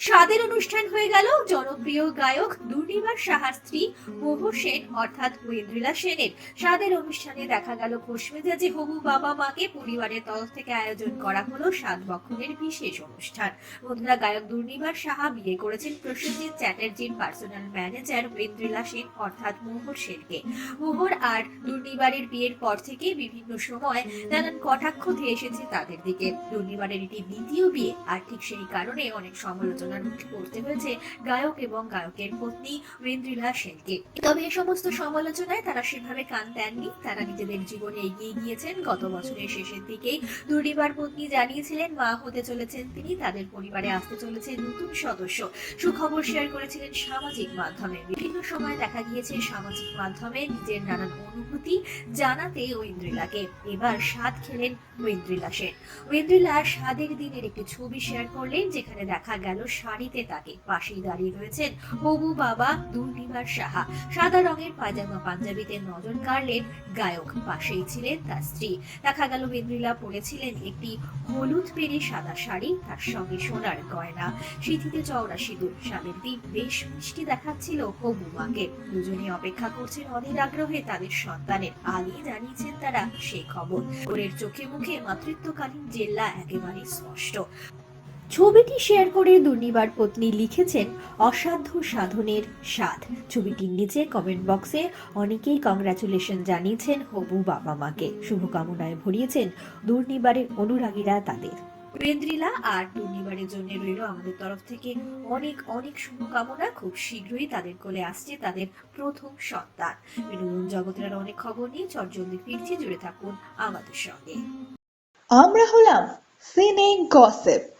স্বাদের অনুষ্ঠান হয়ে গেল জনপ্রিয় গায়ক দুর্নিবার সাহার স্ত্রী মোহ সেন, অর্থাৎ ঐন্দ্রিলা সেনের। স্বাদের অনুষ্ঠানে দেখা গেল খোশমেজাজে হবু বাবা মাকে পরিবারের তরফ থেকে আয়োজন করা হলো সাত বক্ষণের বিশেষ অনুষ্ঠান। বন্ধুরা গায়ক দুর্নিবার সাহা বিয়ে করেছেন প্রসেনজিৎ চ্যাটার্জির পার্সোনাল ম্যানেজার ঐন্দ্রিলা সেন, অর্থাৎ মোহর সেনকে। মোহর আর দুর্নিবারের বিয়ের পর থেকে বিভিন্ন সময় নানান কটাক্ষ দিয়ে এসেছে তাদের দিকে। দুর্নিবারের এটি দ্বিতীয় বিয়ে, আর ঠিক সেই কারণে অনেক সমালোচনার মুখে পড়তে হয়েছে গায়ক এবং গায়কের পত্নী ঐন্দ্রিলা সেনকে। তবে এই সমস্ত সমালোচনায় তারা সেভাবে কান দেননি। তারা নিজেদের জীবনে এগিয়ে গিয়েছেন। গত বছরের শেষের দিকেই দুর্নিবার পত্নী জানিয়েছিলেন, মা হতে চলেছেন তিনি, তাদের পরিবারে আসতে চলেছে নতুন সদস্য। সুখবর শেয়ার করেছিলেন সামাজিক মাধ্যমে। বিভিন্ন সময় দেখা গিয়েছে সামাজিক মাধ্যমে নিজের নানান অনুভূতি জানাতে ঐন্দ্রিলাকে এবার স্বাদ খেলেন ঐন্দ্রিলা সেন। ঐন্দ্রিলা স্বাদের দিনের একটি ছবি শেয়ার করলেন, যেখানে দেখা গেল শাড়িতে তাকে পাশেই দাঁড়িয়ে রয়েছেন হবু বাবা দুর্নিবার সাহা। সাদা রঙের পায়জামা পাঞ্জাবিতে নজর কাড়লেন গায়ক, পাশেই ছিলেন তার স্ত্রী। দেখা গেল ঐন্দ্রিলা পরেছিলেন একটি হলুদ পেরে সাদা শাড়ি, তার সঙ্গে সোনার গয়না। সিঁথিতে চওড়া সিঁদুর স্বাদের দিন বেশ মিষ্টি দেখাচ্ছিল হবু মাকে। দুজনে অপেক্ষা করছেন অধীর আগ্রহে তাদের সন্তানের। আগেই জানিয়েছেন তারা সেই খবর। ওরের চোখে মুখে মাতৃত্বকালীন জেল্লা একেবারে স্পষ্ট। ছবিটি শেয়ার করে দুর্নিবার পত্নী লিখেছেন, অসাধ্য সাধনের স্বাদ। ছবিটির নিচে কমেন্ট বক্সে অনেকেই কংগ্রাচুলেশন জানিয়েছেন হবু বাবা মাকে। শুভকামনায় ভরিয়েছেন দুর্নিবারের অনুরাগীরা তাদের। রেন্দ্রিলা আর দুর্নিবারের জন্য রইল আমাদের তরফ থেকে অনেক অনেক শুভকামনা। খুব শীঘ্রই তাদের কোলে আসছে তাদের প্রথম সন্তান। বিনোদন জগতের অনেক খবর নিয়ে চটজলদি ফিরছি। জুড়ে থাকুন আমাদের সঙ্গে। আমরা হলাম সিনে গসিপ।